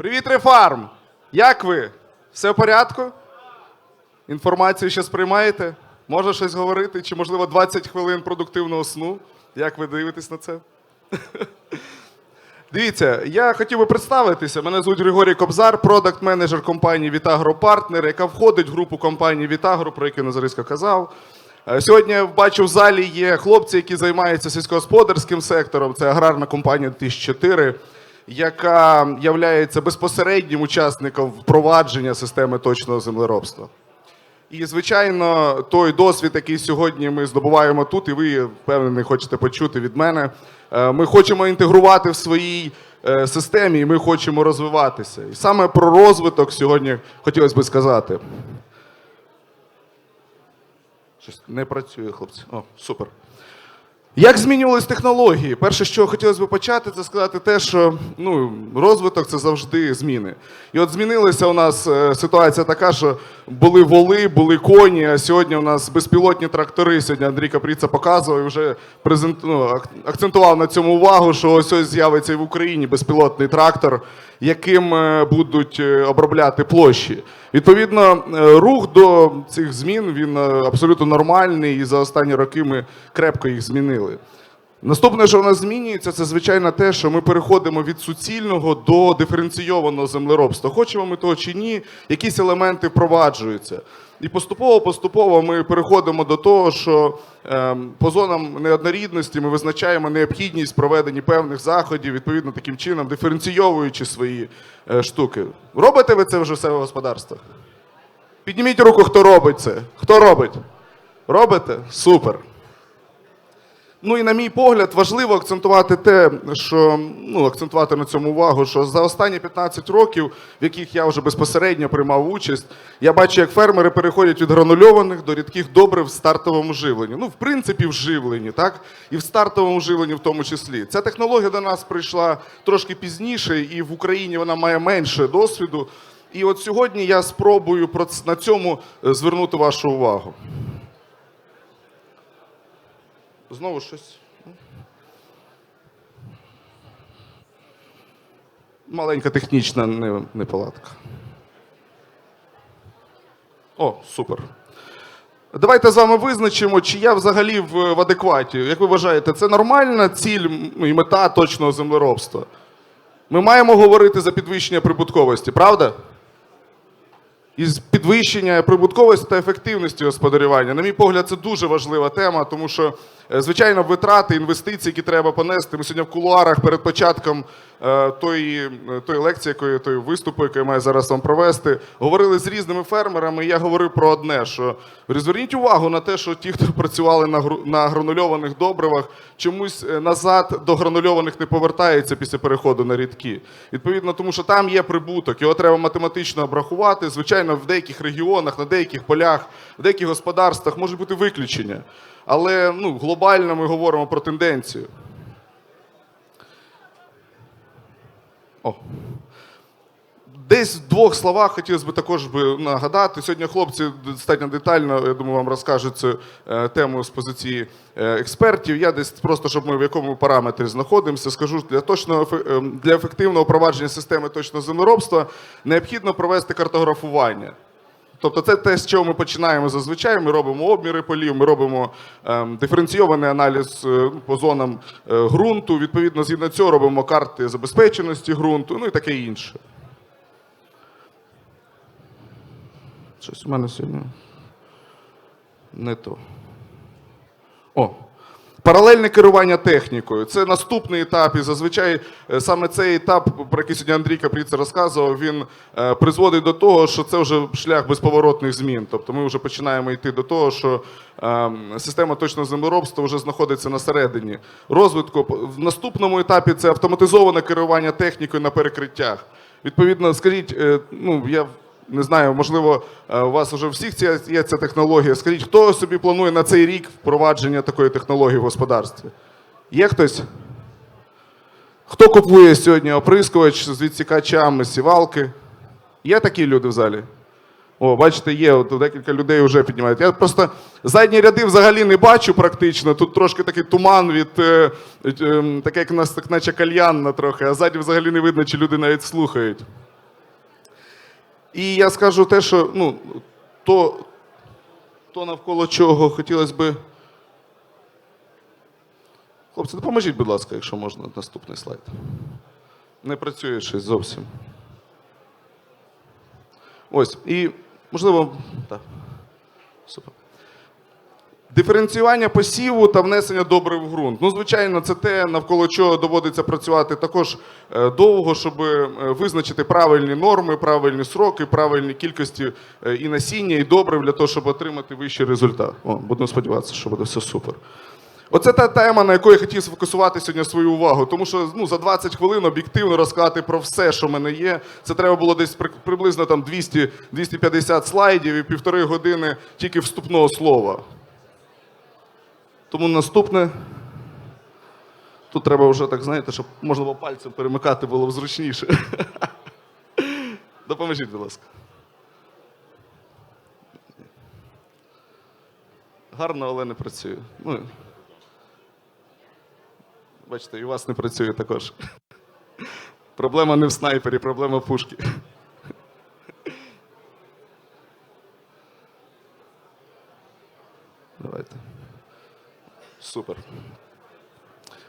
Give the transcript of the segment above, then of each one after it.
Привіт, Рефарм! Як ви? Все в порядку? Інформацію ще сприймаєте? Може щось говорити? Чи, можливо, 20 хвилин продуктивного сну? Як ви дивитесь на це? Дивіться, я хотів би представитися. Мене звуть Григорій Кобзар, продакт-менеджер компанії Vitagrow Partner, яка входить в групу компанії Vitagrow, про яку Назарисько казав. Е, Сьогодні бачу в залі є хлопці, які займаються сільськогосподарським сектором. Це аграрна компанія 2004, яка є безпосереднім учасником впровадження системи точного землеробства. І, звичайно, той досвід, який сьогодні ми здобуваємо тут, і ви впевнений, хочете почути від мене. е, Ми хочемо інтегрувати в своїй е, системі, і ми хочемо розвиватися. І саме про розвиток сьогодні хотілося б сказати. Щось не працює, хлопці. О, супер. Як змінювались технології? Перше, що хотілося б почати, це сказати те, що ну, розвиток це завжди зміни. І от змінилася у нас е, ситуація така, що були воли, були коні, а сьогодні у нас безпілотні трактори. Сьогодні Андрій Капріца показував і вже презент, ну, акцентував на цьому увагу, що ось ось з'явиться і в Україні безпілотний трактор, яким е, будуть е, обробляти площі. Відповідно, рух до цих змін він абсолютно нормальний, і за останні роки ми крепко їх змінили. Наступне, що в нас змінюється, це звичайно те, що ми переходимо від суцільного до диференційованого землеробства. Хочемо ми того чи ні, якісь елементи впроваджуються. І поступово-поступово ми переходимо до того, що ем, по зонам неоднорідності ми визначаємо необхідність проведення певних заходів, відповідно таким чином, диференційовуючи свої е, штуки. Робите ви це вже в себе в господарствах? Підніміть руку, хто робить це. Хто робить? Робите? Супер. Ну і на мій погляд, важливо акцентувати те, що ну акцентувати на цьому увагу, що за останні 15 років, в яких я вже безпосередньо приймав участь, я бачу, як фермери переходять від гранульованих до рідких добрив в стартовому живленні. Ну, в принципі, в живленні, так і в стартовому живленні, в тому числі. Ця технологія до нас прийшла трошки пізніше, і в Україні вона має менше досвіду. І от сьогодні я спробую про на цьому е, звернути вашу увагу. Знову щось. Маленька технічна неполадка. О, супер. Давайте з вами визначимо, чи я взагалі в, в адекваті. Як ви вважаєте, це нормальна ціль і мета точного землеробства? Ми маємо говорити за підвищення прибутковості, правда? із підвищення прибутковості та ефективності господарювання. На мій погляд, це дуже важлива тема, тому що, е, звичайно, витрати, інвестиції, які треба понести. Ми сьогодні в кулуарах перед початком е, тої, е, тої лекції, якої тої виступу, який я маю зараз вам провести, говорили з різними фермерами. І я говорив про одне: що зверніть увагу на те, що ті, хто працювали на на гранульованих добривах, чомусь назад до гранульованих не повертаються після переходу на рідкі. Відповідно, тому що там є прибуток, його треба математично обрахувати. Звичайно, в деяких регіонах, на деяких полях, в деяких господарствах можуть бути виключення. Але ну, глобально ми говоримо про тенденцію. О. Десь в двох словах хотілося б також би нагадати. Сьогодні хлопці достатньо детально, я думаю, вам розкажуть цю е, тему з позиції е, експертів. Я десь просто, щоб ми в якому параметрі знаходимося, скажу для точного ем, для ефективного впровадження системи точного землеробства необхідно провести картографування. Тобто це те, з чого ми починаємо зазвичай. Ми робимо обміри полів, ми робимо ем, диференційований аналіз е, по зонам е, ґрунту. Відповідно, згідно цього робимо карти забезпеченості ґрунту, ну і таке інше. Щось у мене сьогодні не то. О. Паралельне керування технікою. Це наступний етап, і зазвичай е, саме цей етап, про який сьогодні Андрій Капріца розказував, він е, призводить до того, що це вже шлях безповоротних змін. Тобто ми вже починаємо йти до того, що е, система точного землеробства вже знаходиться на середині розвитку. В наступному етапі це автоматизоване керування технікою на перекриттях. Відповідно, скажіть, е, ну я не знаю, можливо, е, у вас вже всіх ця, є ця технологія. Скажіть, хто собі планує на цей рік впровадження такої технології в господарстві? Є хтось? Хто купує сьогодні оприскувач з відсікачами, сівалки? Є такі люди в залі? О, бачите, є, от декілька людей вже піднімають. Я просто задні ряди взагалі не бачу практично. Тут трошки такий туман від е, е, таке, як у нас так наче кальянна трохи, а ззаді взагалі не видно, чи люди навіть слухають. І я скажу те, що ну, то, то навколо чого хотілося би. Хлопці, допоможіть, будь ласка, якщо можна, наступний слайд. Не працює щось зовсім. Ось. І, можливо, так. Супер. Диференціювання посіву та внесення добрив в ґрунт. Ну, звичайно, це те, навколо чого доводиться працювати також е, довго, щоб е, визначити правильні норми, правильні сроки, правильні кількості е, і насіння, і добрив для того, щоб отримати вищий результат. О, будемо сподіватися, що буде все супер. Оце та тема, на яку я хотів сфокусувати сьогодні свою увагу, тому що ну, за 20 хвилин об'єктивно розказати про все, що в мене є. Це треба було десь при- приблизно там 200-250 слайдів і півтори години тільки вступного слова. Тому наступне. Тут треба вже так, знаєте, щоб можна було пальцем перемикати було б зручніше. Допоможіть, будь ласка. Гарно, але не працює. Ну, бачите, і у вас не працює також. Проблема не в снайпері, проблема в пушки. Давайте. Супер.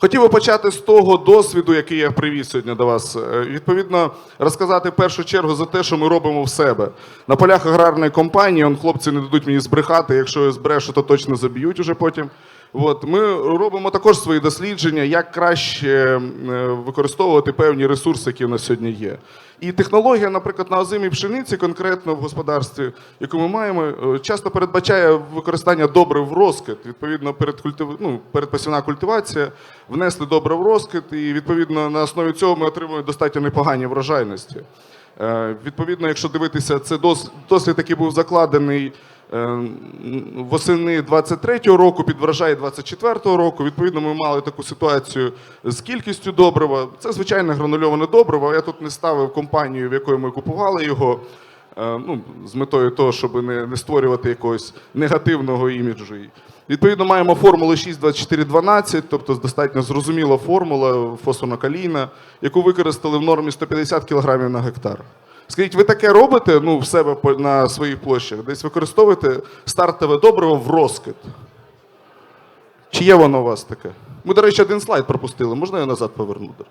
Хотів би почати з того досвіду, який я привіз сьогодні до вас. Е, Відповідно, розказати в першу чергу за те, що ми робимо в себе. На полях аграрної компанії, он хлопці не дадуть мені збрехати, якщо я збрешу, то точно заб'ють уже потім. От, ми робимо також свої дослідження, як краще е, використовувати певні ресурси, які в нас сьогодні є. І технологія, наприклад, на озимій пшениці, конкретно в господарстві, яку ми маємо, е, часто передбачає використання добрив в розкид. Відповідно, перед культив... ну, передпосівна культивація внесли добре в розкид, і відповідно на основі цього ми отримуємо достатньо непогані врожайності. Е, Відповідно, якщо дивитися, це дос- дослід, який був закладений восени 23-го року, під врожай 24-го року. Відповідно, ми мали таку ситуацію з кількістю добрива. Це звичайне гранульоване добриво. Я тут не ставив компанію, в якої ми купували його. е, Ну, з метою того, щоб не, не створювати якогось негативного іміджу. Відповідно, маємо формулу 62412, тобто достатньо зрозуміла формула фосфорно-калійна, яку використали в нормі 150 кг на гектар. Скажіть, ви таке робите ну, в себе на своїх площах? Десь використовуєте стартове добриво в розкид? Чи є воно у вас таке? Ми, до речі, один слайд пропустили. Можна я назад повернути?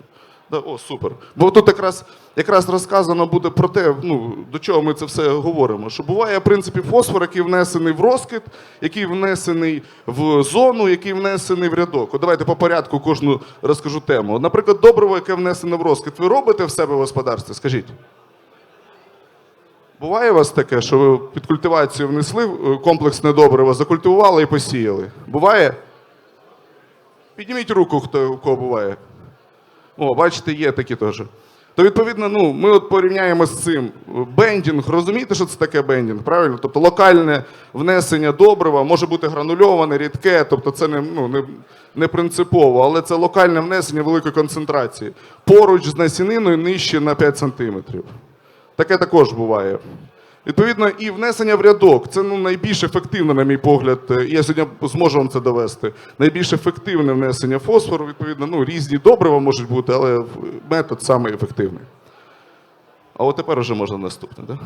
Да, о, супер. Бо тут якраз, якраз розказано буде про те, ну, до чого ми це все говоримо. Що буває, в принципі, фосфор, який внесений в розкид, який внесений в зону, який внесений в рядок. От давайте по порядку кожну розкажу тему. Наприклад, добриво, яке внесене в розкид, ви робите в себе в господарстві? Скажіть. Буває у вас таке, що ви під культивацію внесли е, комплексне добриво, закультивували і посіяли? Буває? Підніміть руку, хто у кого буває. О, бачите, є такі теж. То відповідно, ну, ми от порівняємо з цим. Бендінг, розумієте, що це таке бендінг? Правильно? Тобто локальне внесення добрива може бути гранульоване, рідке, тобто це не, ну, не, не принципово, але це локальне внесення великої концентрації. Поруч з насіниною нижче на 5 см. Таке також буває. Відповідно, і внесення в рядок це ну, найбільш ефективне, на мій погляд. е, і Я сьогодні зможу вам це довести. Найбільш ефективне внесення фосфору. Відповідно, ну, різні добрива можуть бути, але метод саме ефективний. А от тепер вже можна наступне, так?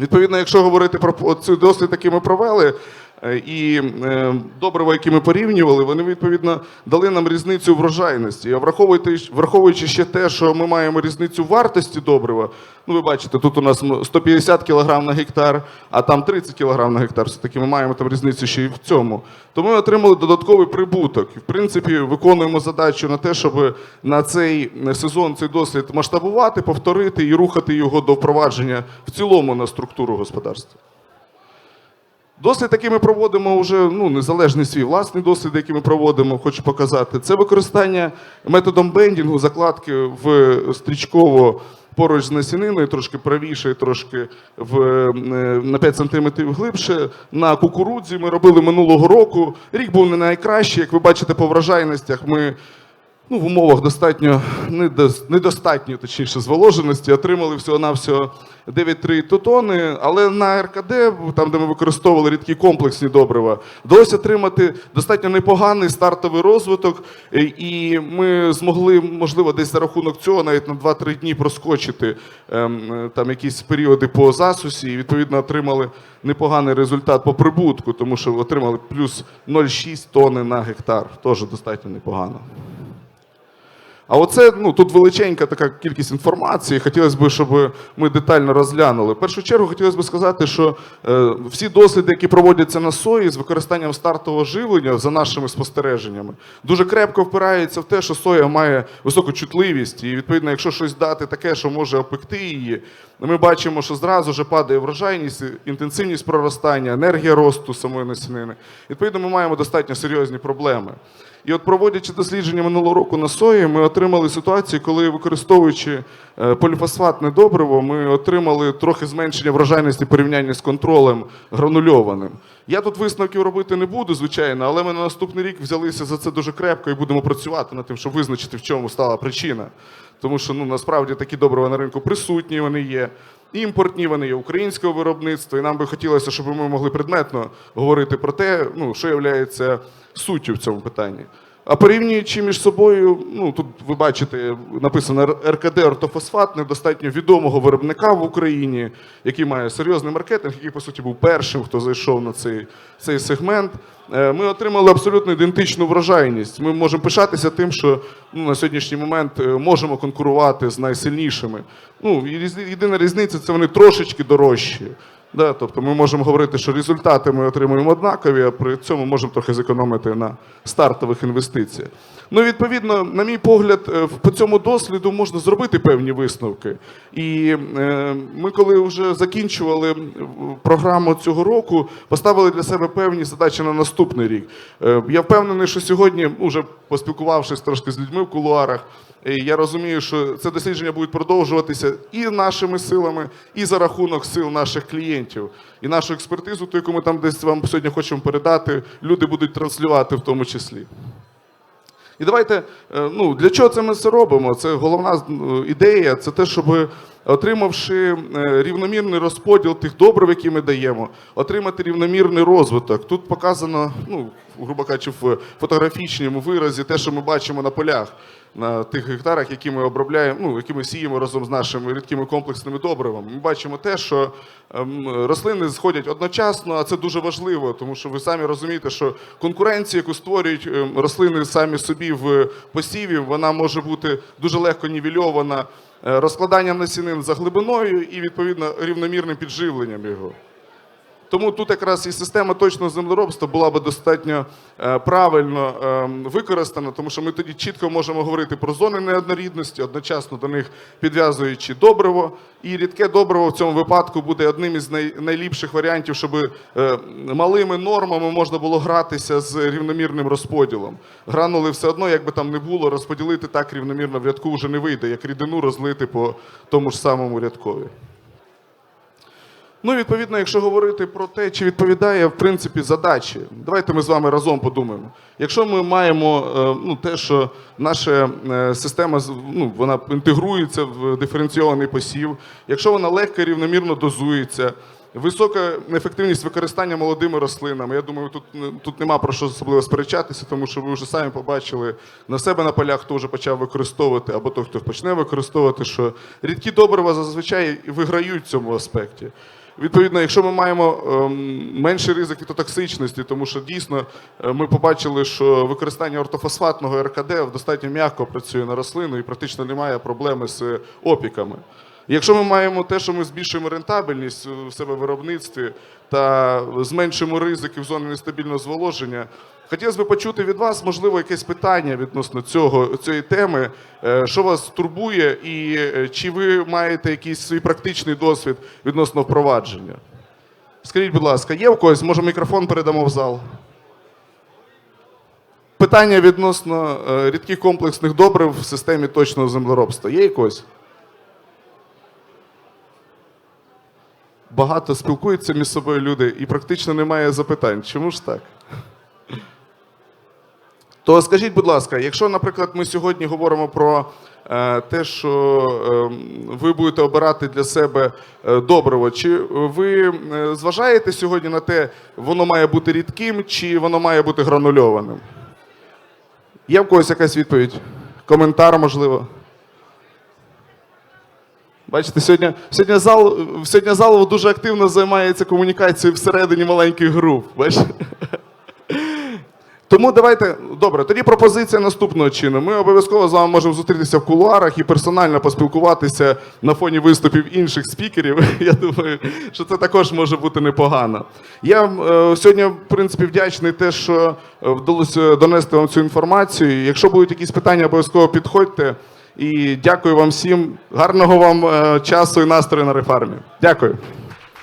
Відповідно, якщо говорити про цей дослід, який ми провели, і е, добрива, які ми порівнювали, вони відповідно дали нам різницю врожайності. А враховуючи, враховуючи ще те, що ми маємо різницю вартості добрива, ну ви бачите, тут у нас 150 кг на гектар, а там 30 кг на гектар. Все-таки ми маємо там різницю ще і в цьому. То ми отримали додатковий прибуток. І, в принципі, виконуємо задачу на те, щоб на цей сезон цей дослід масштабувати, повторити і рухати його до впровадження в цілому на структуру господарства. Досвід, який ми проводимо, вже ну, незалежний свій власний досвід, який ми проводимо, хочу показати, це використання методом бендінгу, закладки в стрічково поруч з насіниною, трошки правіше, трошки в, е, на 5 см глибше. На кукурудзі ми робили минулого року. Рік був не найкращий. Як ви бачите по врожайностях, ми ну, в умовах достатньо недос- недостатньої, точніше, зволоженості, отримали всього-навсього 9,3 тонни, але на РКД, там, де ми використовували рідкі комплексні добрива, вдалося отримати достатньо непоганий стартовий розвиток, е, і ми змогли, можливо, десь за рахунок цього навіть на 2-3 дні проскочити ем, е, там якісь періоди по засусі, і відповідно отримали непоганий результат по прибутку, тому що отримали плюс 0,6 тонни на гектар. Теж достатньо непогано. А оце ну тут величенька така кількість інформації. Хотілося б, щоб ми детально розглянули. В першу чергу хотілося б сказати, що е, всі досліди, які проводяться на сої з використанням стартового живлення, за нашими спостереженнями, дуже крепко впираються в те, що соя має високу чутливість, і відповідно, якщо щось дати таке, що може опекти її, ми бачимо, що зразу вже падає врожайність, інтенсивність проростання, енергія росту самої насінини. Відповідно, ми маємо достатньо серйозні проблеми. І от проводячи дослідження минулого року на сої, ми отримали ситуацію, коли використовуючи е, поліфосфатне добриво, ми отримали трохи зменшення врожайності порівняння з контролем гранульованим. Я тут висновків робити не буду, звичайно, але ми на наступний рік взялися за це дуже крепко і будемо працювати над тим, щоб визначити, в чому стала причина. Тому що ну насправді такі добрива на ринку присутні, вони є. Імпортні, вони є українського виробництва, і нам би хотілося, щоб ми могли предметно говорити про те, ну, що є суттю в цьому питанні. А порівнюючи між собою, ну тут ви бачите, написано РКД ортофосфат, недостатньо відомого виробника в Україні, який має серйозний маркетинг, який по суті був першим, хто зайшов на цей, цей сегмент. Е, Ми отримали абсолютно ідентичну врожайність. Ми можемо пишатися тим, що ну, на сьогоднішній момент е, можемо конкурувати з найсильнішими. Ну, єдина різниця це вони трошечки дорожчі. Да, тобто ми можемо говорити, що результати ми отримуємо однакові, а при цьому можемо трохи зекономити на стартових інвестиціях. Ну, відповідно, на мій погляд, е, по цьому досліду можна зробити певні висновки. І е, ми, коли вже закінчували е, програму цього року, поставили для себе певні задачі на наступний рік. Е, я впевнений, що сьогодні, уже поспілкувавшись трошки з людьми в кулуарах, я розумію, що це дослідження будуть продовжуватися і нашими силами, і за рахунок сил наших клієнтів. І нашу експертизу, ту, яку ми там десь вам сьогодні хочемо передати, люди будуть транслювати в тому числі. І давайте, е, ну для чого це ми це робимо? Це головна е, ідея, це те, щоб отримавши е, рівномірний розподіл тих добрив, які ми даємо, отримати рівномірний розвиток. Тут показано, ну, грубо кажучи, в фотографічному виразі те, що ми бачимо на полях, на тих гектарах, які ми обробляємо, ну, які ми сіємо разом з нашими рідкими комплексними добривами. Ми бачимо те, що ем, рослини сходять одночасно, а це дуже важливо, тому що ви самі розумієте, що конкуренція, яку створюють ем, рослини самі собі в посіві, вона може бути дуже легко нівельована е, розкладанням насінин за глибиною і відповідно рівномірним підживленням його. Тому тут якраз і система точного землеробства була би достатньо е, правильно е, використана, тому що ми тоді чітко можемо говорити про зони неоднорідності, одночасно до них підв'язуючи добриво. І рідке добриво в цьому випадку буде одним із найліпших варіантів, щоб е, малими нормами можна було гратися з рівномірним розподілом. Гранули все одно, як би там не було, розподілити так рівномірно в рядку вже не вийде, як рідину розлити по тому ж самому рядкові. Ну, відповідно, якщо говорити про те, чи відповідає в принципі задачі, давайте ми з вами разом подумаємо. Якщо ми маємо е, ну, те, що наша е, система ну, вона інтегрується в диференційований посів, якщо вона легко і рівномірно дозується, висока ефективність використання молодими рослинами, я думаю, тут, е, тут нема про що особливо сперечатися, тому що ви вже самі побачили на себе на полях, хто вже почав використовувати, або той, хто почне використовувати, що рідкі добрива зазвичай виграють в цьому аспекті. Відповідно, якщо ми маємо менші менший ризик фітотоксичності, тому що дійсно е, ми побачили, що використання ортофосфатного РКД достатньо м'яко працює на рослину і практично немає проблеми з опіками. Якщо ми маємо те, що ми збільшуємо рентабельність в себе виробництві та зменшуємо ризики в зоні нестабільного зволоження, хотілося б почути від вас, можливо, якесь питання відносно цього, цієї теми, Е, що вас турбує, і е, чи ви маєте якийсь свій практичний досвід відносно впровадження? Скажіть, будь ласка, є в когось? Може, мікрофон передамо в зал? Питання відносно е, рідких комплексних добрив в системі точного землеробства. Є якось? Багато спілкуються між собою люди і практично немає запитань. Чому ж так? То скажіть, будь ласка, якщо, наприклад, ми сьогодні говоримо про е, те, що е, ви будете обирати для себе е, добриво, чи ви зважаєте сьогодні на те, воно має бути рідким, чи воно має бути гранульованим? Є в когось якась відповідь? Коментар, можливо? Бачите, сьогодні, сьогодні, зал, сьогодні зал дуже активно займається комунікацією всередині маленьких груп. Бачите? Тому давайте, добре, тоді пропозиція наступного чину. Ми обов'язково з вами можемо зустрітися в кулуарах і персонально поспілкуватися на фоні виступів інших спікерів. Я думаю, що це також може бути непогано. Я е, сьогодні, в принципі, вдячний те, що е, вдалося донести вам цю інформацію. Якщо будуть якісь питання, обов'язково підходьте. І дякую вам всім. Гарного вам е, часу і настрою на рефармі. Дякую.